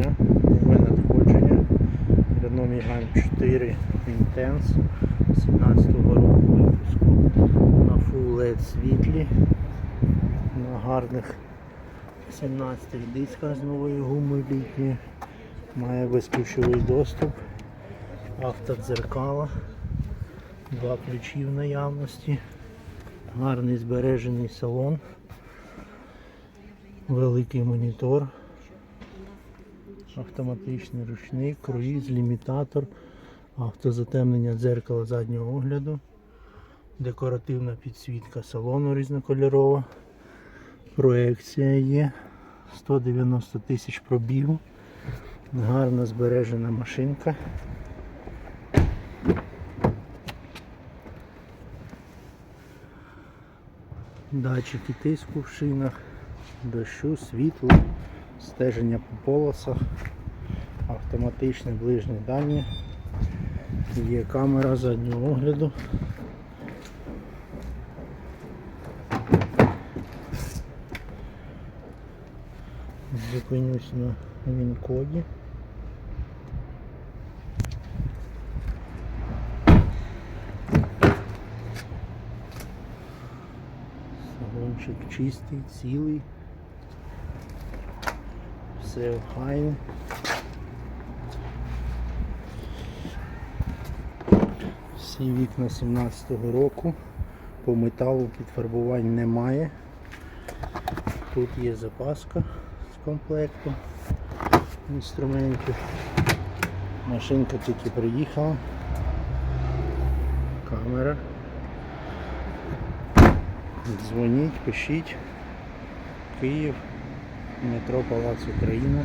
дня, нове надходження. Renault Megane 4 Intense 17-го року випуску на Full LED світлі, на гарних 17 дисках з новою гумою літньою, має безключовий доступ, автодзеркала, два ключі в наявності, гарний збережений салон, великий монітор автоматичний ручник, круїз, лімітатор, автозатемнення дзеркала заднього огляду, декоративна підсвітка салону різнокольорова, проекція є, 190 тисяч пробігу, гарно збережена машинка. Датчики тиску в шинах, дощу, світло, стеження по полосах, автоматичне ближнє дальнє, є камера заднього огляду. Зупинюсь на він-коді. Салончик чистий, цілий. Все охайне. Всі вікна 17-го року. По металу підфарбувань немає. Тут є запаска з комплекту інструментів. Машинка тільки приїхала. Камера. Дзвоніть, пишіть. Київ, метро Палац Україна.